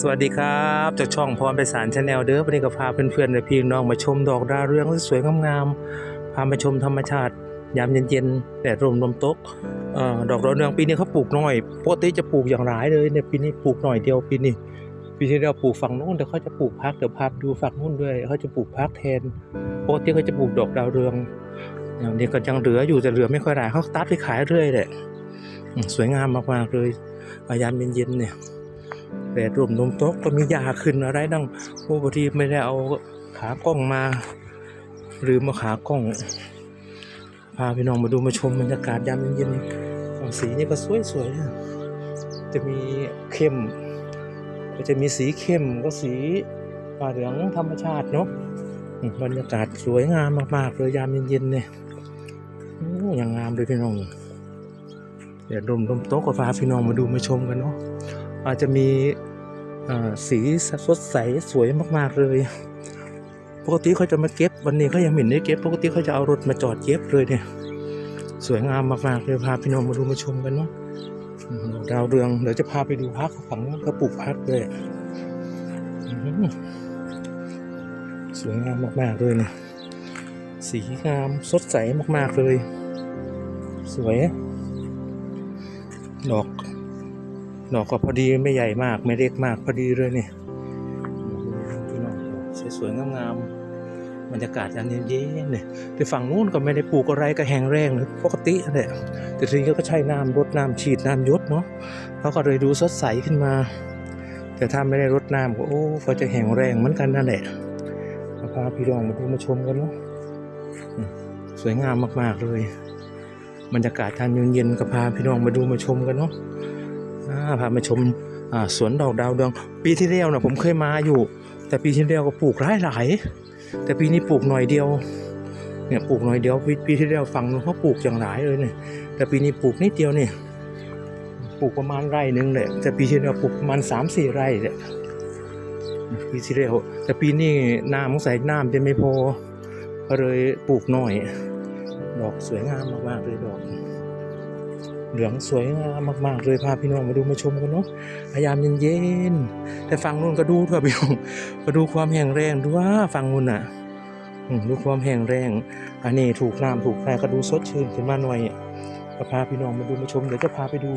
สวัสดีครับจากช่องพรไปสารชาแนลเด้อวันนี้ก็พาเพื่อนๆและพี่น้องมาชมดอกดาวเรืองสวยงามๆพามาชมธรรมชาติ ยามเย็นๆแดดร่มลมตกออดอกดาวเรืองปีนี้เขาปลูกน้อยปกติจะปลูกอย่างหลายเลยเนี่ยปีนี้ปลูกหน่อยเดียวปีนี้ปีที่แล้วปลูกฝั่งนู้นแต่เขาจะปลูกพักเดี๋ยวพาดูฝั่งนู้นด้วยเขาจะปลูกพักแทนปกติเขาจะปลูกดอกดาวเรืองอย่างนี้ก็ยังเหลืออยู่แต่เหลือไม่ค่อยหลายเขาตัดไปขายเรื่อยแหละสวยงามมากๆเลยยามเย็นๆเนี่ย แดดร่มลมตกก็มียาขึ้นอะไรดังโอ้บางทีไม่ได้เอาขากล้องมาหรือมาขากล้อง พาพี่น้องมาดูมาชมบรรยากาศยามเย็นๆฝั่งสีนี่ก็สวยๆจะมีเข้ม ก็จะมีสีเข้มก็สีฟ้าเหลืองธรรมชาติเนาะบรรยากาศสวยงามมากๆเลยยามเย็นๆเนี่ยอ้ยังงามเลยพี่น้องเดี๋ยวลมลมโต๊ะก็พาพี่น้องมาดูมาชมกันเนาะอาจจะมี สีสดใสสวยมากๆเลย ปกติเขาจะมาเก็บวันนี้เขายังไม่เห็นได้เก็บ ปกติเขาจะเอารถมาจอดเก็บเลยเนี่ย สวยงามมากๆเลยพาพี่น้องมาดูมาชมกันเนาะดาวเรืองเดี๋ยวจะพาไปดูพักฝั่งนู้นเขาปลูกพักเลยสวยงามมากๆเลยเนี่ยสีงามสดใสมากๆเลย สวย ดอก ดอกก็พอดีไม่ใหญ่มากไม่เล็กมากพอดีเลยเนี่ยพี่น้องสวยๆงามๆบรรยากาศยามเย็นๆเนี่ยแต่ฝั่งนู้นก็ไม่ได้ปลูกอะไรก็แห้งแรงเลยปกตินั่นแหละแต่ทีนี้ก็ใช้น้ำรดน้ำฉีดน้ำยศเนาะเขาก็เลยดูสดใสขึ้นมา แต่ถ้าไม่ได้รดน้ำก็โอ้ก็จะแห้งแรงเหมือนกันนั่นแหละมาพาพี่น้องมาดูมาชมกันเนาะสวยงามมากๆเลย บรรยากาศทางเย็นๆก็พาพี่น้องมาดูมาชมกันเนาะ พามาชมสวนดอกดาวเรือง ปีที่แล้วนะผมเคยมาอยู่ แต่ปีที่แล้วก็ปลูกหลายหลายแต่ปีนี้ปลูกหน่อยเดียวเนี่ยปลูกหน่อยเดียวปีที่แล้วฝั่งนู้นเขาปลูกอย่างหลายเลยเนี่ยแต่ปีนี้ปลูกนิดเดียวเนี่ยปลูกประมาณไร่หนึงเลยแต่ปีที่แล้วปลูกประมาณสามสี่ไร่เนี่ยปีที่แล้วแต่ปีนี้น้ำใส่น้ำจะไม่พอก็เลยปลูกหน่อย ดอกสวยงามมากๆเลยดอก เหลืองสวยงามมากๆเลยพาพี่น้องมาดูมาชมกันเนาะพยายามเย็นๆแต่ฝั่งนู้นก็ดูด้วยพี่น้องมาดูความแห้งแรงดูว่าฝั่งนู้นอะอืมดูความแห้งแรง อันนี้ถูกน้ำถูกแฟก็ดูสดชื่นขึ้นมาหน่อยก็พาพี่น้องมาดูมาชมเดี๋ยวจะพาไปดู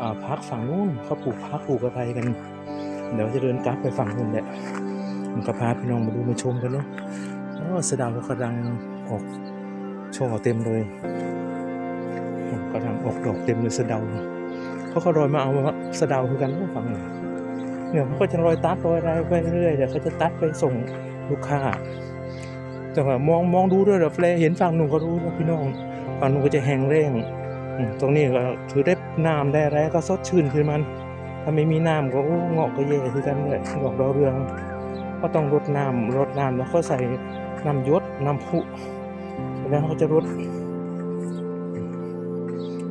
อ่าพักฝั่งนู้นเขาปลูกพักปลูกอะไรกัน เดี๋ยวจะเดินกลับไปฝั่งนู้นแหละมันก็พาพี่น้องมาดูมาชมกันเนาะโอ้สะเดาวก็กำลังออกช่อเต็มเลย กำลังออกดอกเต็มเลยสะเดาเขาก็โรยมาเอาสะเดาคือกันฝั่งนี้เนี่ยเขาก็จะโรยตัดโรยอะไรไปเรื่อยๆเดี๋ยวเขาจะตัดไปส่งลูกค้าแต่ว่ามองมองดูด้วยเดี๋ยวแฟเห็นฝั่งหนูก็รู้นะพี่น้องฝั่งหนูก็จะแห้งแรงตรงนี้ก็ถือได้น้ำได้อะไรก็สดชื่นขึ้นมันถ้าไม่มีน้ำก็โอ้เงาะก็แย่คือกันเลยดอกดาวเรือง ก็ต้องรดน้ำรดน้ำแล้วก็ใส่น้ำยศน้ำพุแล้วเขาจะรด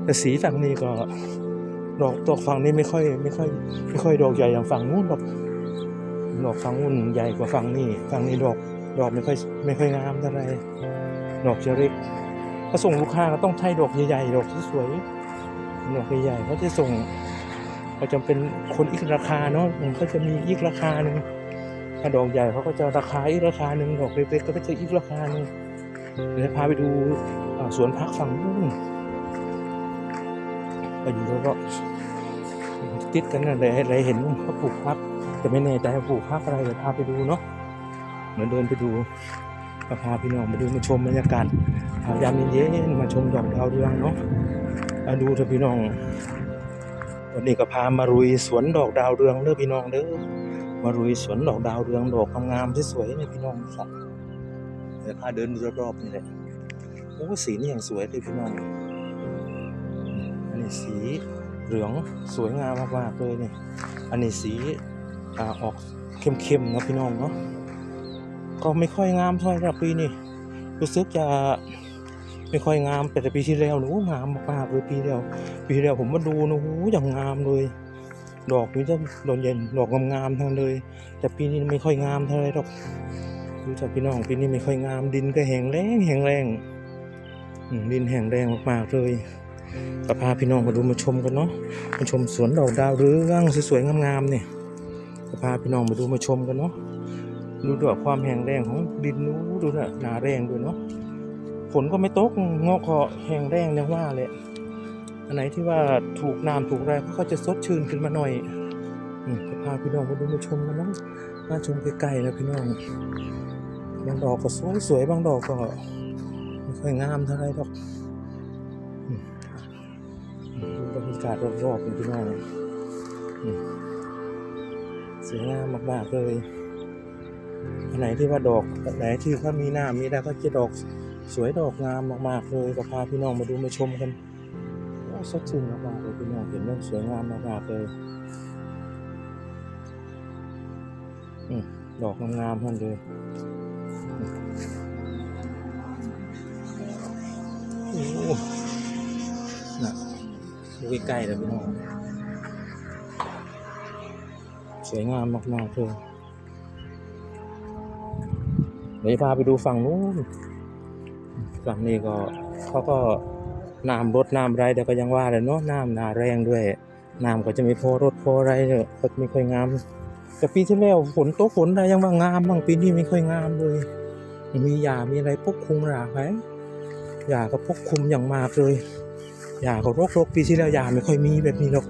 แต่สีฝั่งนี้ก็ดอกดอกฝั่งนี้ไม่ค่อยไม่ค่อยไม่ค่อยดอกใหญ่อย่างฝั่งนู้นดอกดอกฝั่งนู้นใหญ่กว่าฝั่งนี้ฝั่งนี้ดอกดอกไม่ค่อยไม่ค่อยงามเท่าไรดอกจะเล็กก็ส่งลูกค้าก็ต้องใช้ดอกใหญ่ๆดอกสวยๆดอกใหญ่ๆเขาจะส่งเขาจะเป็นคนอีกราคาเนาะมันก็จะมีอีกราคาหนึ่งถ้าดอกใหญ่เขาก็จะราคาอีกราคาหนึ่งดอกเล็กๆก็จะอีกราคาหนึ่งเดี๋ยวพาไปดูสวนพักฝั่งนู้น ไปดูแล้วก็ติดกันอะไรอะไรเห็นเขาปลูกพักแต่ไม่แน่ใจว่าปลูกพักอะไรเดี๋ยวพาไปดูเนาะเดี๋ยวเดินไปดูก็พาพี่น้องมาดูมาชมบรรยากาศยามเย็นๆมาชมดอกดาวเรืองเนาะมาดูเถอะพี่น้องวันนี้ก็พามารุยสวนดอกดาวเรืองเด้อพี่น้องเด้อมารุยสวนดอกดาวเรืองดอกงามๆสวยๆเนี่ยพี่น้องครับเดี๋ยวพาเดินรอบๆนี่แหละโอ้สีนี่อย่างสวยเลยพี่น้อง นนี้สีเหลืองสวยงามมากๆเลยนี่ อันนี้สีอออกเข้มๆนะพี่น้องเนาะ ก็ไม่ค่อยงามเท่าไหร่ปีนี้รู้สึกจะไม่ค่อยงามแต่ปีที่แล้วหนูงามมากๆเลยปีแล้ว ปีที่แล้วผมมาดูนะโอ้โหอย่างงามเลย ดอกนี้จะดอกเย็นดอกงามๆทั้งเลย แต่ปีนี้ไม่ค่อยงามเท่าไหร่หรอกดูจากพี่น้องปีนี้ไม่ค่อยงามดินก็แห้งแรงแห้งแรงดินแห้งแรงมากๆเลย ก็พาพี่น้องมาดูมาชมกันเนาะมาชมสวนดอกดาวเรืองสวยๆงามๆเนี่ยจะพาพี่น้องมาดูมาชมกันเนาะดูด้วยความแห้งแรงของดินนู้ดูนะหนาแรงด้วยเนาะฝนก็ไม่ตกงอกก็แห้งแรงยังว่าเลยอันไหนที่ว่าถูกน้ำถูกแรงก็จะสดชื่นขึ้นมาหน่อยอืมจะพาพี่น้องมาดูมาชมกันเนาะมาชมใกล้ๆนะพี่น้องบางดอกก็สวยๆบางดอกก็ไม่ค่อยงามเท่าไรหรอกาศรอบๆนี่พี่น้องสวยงามมากๆเลยอันไหนที่ว่าดอกอันไหนที่เขามีหน้ามีได้ก็จะดอกสวยดอกงามมากๆเลยก็พาพี่น้องมาดูมาชมกันสดชื่นมากๆเลยพี่น้องเห็นแล้วสวยงามมากๆเลยดอกงามๆท่านเลยโอ้น่ะ ดูใกล้ๆเลยพี่น้องสวยงามมากๆเลยเดี๋ยวจะพาไปดูฝั่งนู้นฝั่งนี้ก็เขาก็น้ำรถน้ำไรแต่ก็ยังว่าเลยเนาะน้ำนาแรงด้วยน้ำก็จะไม่พอรถพอไรเนี่ยก็ไม่ค่อยงาม แต่ปีที่แล้วฝนตกฝนอะไรยังว่างามบางปีนี้ไม่ค่อยงามเลย มีหญ้ามีอะไรปกคลุมหราไหมหญ้าก็ปกคลุมอย่างมากเลย หญ้าก็รกๆปีที่แล้วหญ้าไม่ค่อยมีแบบนี้หรอก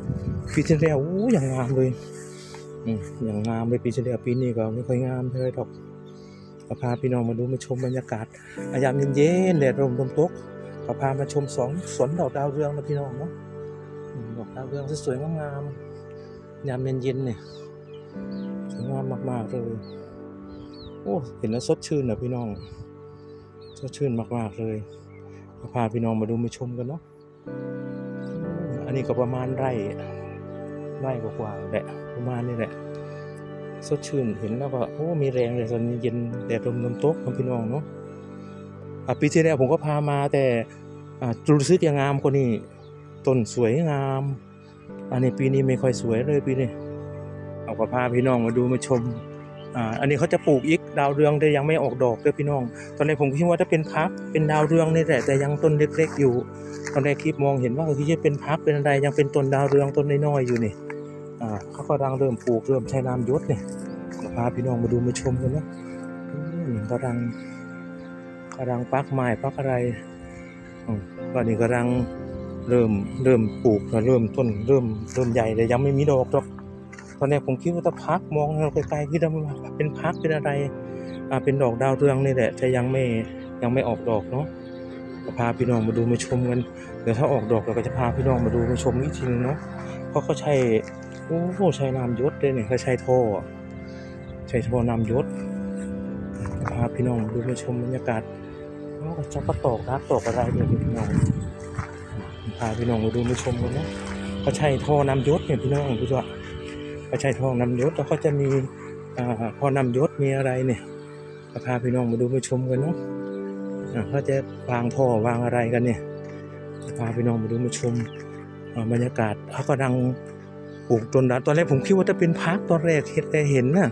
ปีที่แล้วอู้อย่างงามเลยอย่างงามเลยปีที่แล้วปีนี้ก็ไม่ค่อยงามเท่าไหร่หรอกก็พาพี่น้องมาดูมาชมบรรยากาศอายามเย็นๆแดดร่มลมตกก็พามาชมสองสวนดอกดาวเรืองนะพี่น้องเนาะดอกดาวเรืองสวยๆงามๆยามเย็นๆเนี่ยสวยงามมากๆเลยโอ้เห็นแล้วสดชื่นนะพี่น้องสดชื่นมากๆเลยก็พาพี่น้องมาดูมาชมกันเนาะ อันนี้ก็ประมาณไร่ไร่กว่าๆแหละประมาณนี้แหละสดชื่นเห็นแล้วก็โอ้มีแรงเลยตอนนี้เย็นแดดลมลมตกของพี่น้องเนาะปีที่แล้วผมก็พามาแต่อ่ารู้สึกยังงามกว่านี้ต้นสวยงาม อันนี้ปีนี้ไม่ค่อยสวยเลยปีนี้เอาก็พาพี่น้องมาดูมาชม อ่าอันนี้เขาจะปลูกอีกดาวเรืองแต่ยังไม่ออกดอกเลยพี่น้อง ตอนแรกผมคิดว่าถ้าเป็นพักเป็นดาวเรืองนี่แหละแต่ยังต้นเล็กๆอยู่ ตอนแรกคลิปมองเห็นว่าที่จะเป็นพักเป็นอะไรยังเป็นต้นดาวเรืองต้นน้อยๆอยู่นี่อ่าเขากำลังเริ่มปลูกเริ่มใช้น้ำยศเนี่ยก็พาพี่น้องมาดูมาชมกันนะกำลังกำลังปักไม้ปักอะไรอืมตอนนี้กำลังเริ่มเริ่มปลูกเริ่มต้นเริ่มเริ่มใหญ่เลยยังไม่มีดอกหรอก ตอนแรกผมคิดว่าถ้าพักมองเราไกลๆคิดว่าเป็นพักเป็นอะไรอ่าเป็นดอกดาวเรืองนี่แหละแต่ยังไม่ยังไม่ออกดอกเนาะก็พาพี่น้องมาดูมาชมกันเดี๋ยวถ้าออกดอกเราก็จะพาพี่น้องมาดูมาชมอีกทีนึงเนาะเพราะเขาใช้โอ้โหใช้น้ำยศเลยเนี่ยเขาใช้ท่อใช้ท่อน้ำยศพาพี่น้องดูมาชมบรรยากาศโอ้จะก็ตอกรักตอกอะไรเลยพี่น้องพาพี่น้องมาดูมาชมกันนะเขาใช้ท่อน้ำยศเนี่ยพี่น้องดูว่า เขาใช้ท่อน้ำยศแล้วก็จะมีอ่อนำยศมีอะไรเนี่ยพาพี่น้องมาดูมาชมกันเนาะเขาจะวางท่อวางอะไรกันเนี่ยพาพี่น้องมาดูมาชมบรรยากาศเขากำลังปลูกต้นดาตอนแรกผมคิดว่าจะเป็นพักตอนแรกเห็นแต่เห็นน่ะ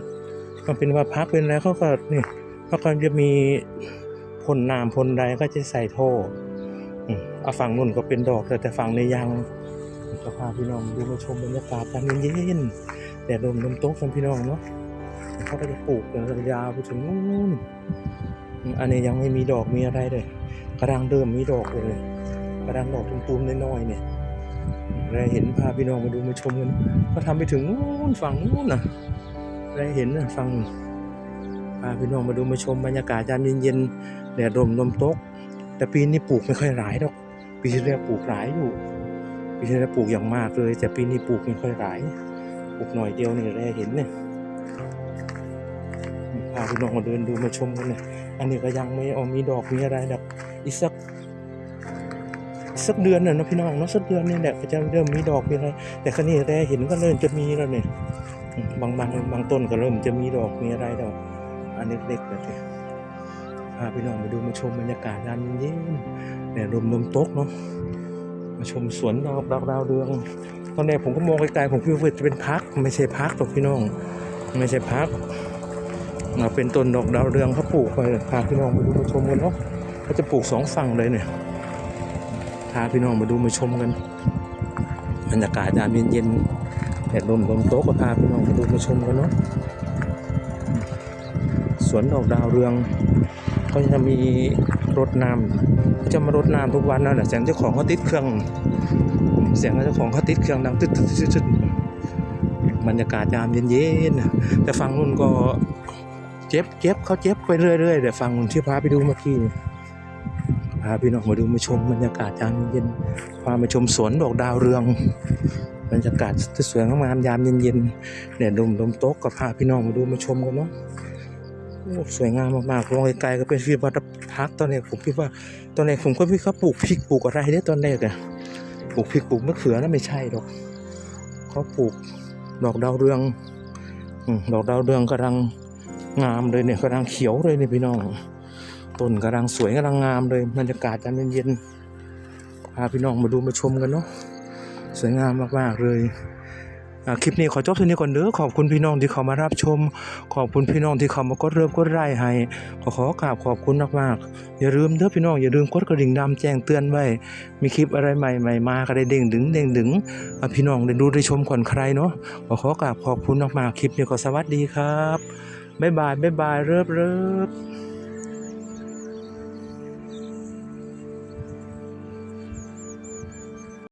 มันเป็นว่าพักเป็นแล้วเขาก็เนี่เขาก็จะมีพ่นน้ำพ่นใดก็จะใส่ท่ออืมเอาฝั่งนู้นก็เป็นดอกแต่แต่ฝั่งในยังจะพาพี่น้องดูมาชมบรรยากาศกันเย็นๆ แดดลมลมโตกกันพี่น้องเนาะเขาก็จะปลูกยาวไปถึงนู้นอันนี้ยังไม่มีดอกมีอะไรเลยกำลังเริ่มมีดอกเลยกำลังดอกตุ้มๆน้อยๆเนี่ยได้เห็นพาพี่น้องมาดูมาชมกันก็ทำไปถึงนู้นฝั่งนู้นนะได้เห็นนะฝั่งพาพี่น้องมาดูมาชมบรรยากาศยามเย็นๆแดดร่มลมโต๊กแต่ปีนี้ปลูกไม่ค่อยหลายดอกปีที่แล้วปลูกหลายอยู่ปีที่แล้วปลูกอย่างมากเลย แต่ปีนี้ปลูกไม่ค่อยหลาย ปลูกหน่อยเดียวนี่ได้เห็นเนี่ยพาพี่น้องมาเดินดูมาชมกันเนี่ยอันนี้ก็ยังไม่เอามีดอกมีอะไรดอกอีกสักสักเดือนน่ะนะพี่น้องเนาะสักเดือนนี่แหละก็จะเริ่มมีดอกมีอะไรแต่ครั้นี้แรเห็นก็เริ่มจะมีแล้วเนี่ยบางบางบางต้นก็เริ่มจะมีดอกมีอะไรดอกอันเล็กๆแบบนี้พาพี่น้องมาดูมาชมบรรยากาศยามเย็นเนี่ยลมลมตกเนาะ มาชมสวนดอกดาวดาวเรือง ตอนแรกผมก็มองไกลๆผมคิดว่าจะเป็นพักไม่ใช่พักหรอกพี่น้อง ไม่ใช่พักอ่าเป็นต้นดอกดาวเรืองเขาปลูกไปพาพี่น้องมาดูมาชมกันเนาะเขาจะปลูกสองฝั่งเลยเนี่ยพาพี่น้องมาดูมาชมกันบรรยากาศยามเย็นๆแดดลมลมโต๊ะก็พาพี่น้องมาดูมาชมกันเนาะสวนดอกดาวเรืองก็จะมี รถน้ำเขาจะมารดน้ำทุกวันนั่นแหละเสียงเจ้าของเขาติดเครื่อง เสียงเจ้าของเขาติดเครื่องดังตึ๊ดตึ๊ดตึ๊ดตึ๊ดบรรยากาศยามเย็นๆแต่ฝั่งนู้นก็เจ็บเจ็บเขาเจ็บไปเรื่อยๆแต่ฝั่งนู้นที่พาไปดูเมื่อกี้พาพี่น้องมาดูมาชมบรรยากาศยามเย็นพามาชมสวนดอกดาวเรือง บรรยากาศสวยงามยามเย็นๆเนี่ยลมลมโต๊ะก็พาพี่น้องมาดูมาชมกันเนาะสวยงามมากๆมองไกลๆก็เป็นวิววัฒน พักตอนแรกผมคิดว่าตอนแรกผมก็คิดเขาปลูกพริกปลูกอะไรเนี่ยตอนแรกอะปลูกพริกปลูกมะเขือนะไม่ใช่หรอกเขาปลูกดอกดาวเรืองดอกดาวเรืองกำลังงามเลยเนี่ยกำลังเขียวเลยเนี่ยพี่น้องต้นกำลังสวยกำลังงามเลยบรรยากาศยามเย็นๆพาพี่น้องมาดูมาชมกันเนาะสวยงามมากๆเลย คลิปนี้ขอจบเท่านี้ก่อนเด้อขอบคุณพี่น้องที่เข้ามารับชม ขอบคุณพี่น้องที่เข้ามากดเริ่มกดไลค์ให้ขอขอกราบขอบคุณมากๆอย่าลืมเด้อพี่น้องอย่าลืมกดกระดิ่งดำแจ้งเตือนไว้ มีคลิปอะไรใหม่ๆมาก็ได้เด้งดึงเด้งดึงพี่น้องได้ดูได้ชมก่อนใครเนาะขอขอกราบขอบคุณมากๆคลิปนี้ก็สวัสดีครับบ๊ายบายบ๊ายบายเริบเริบ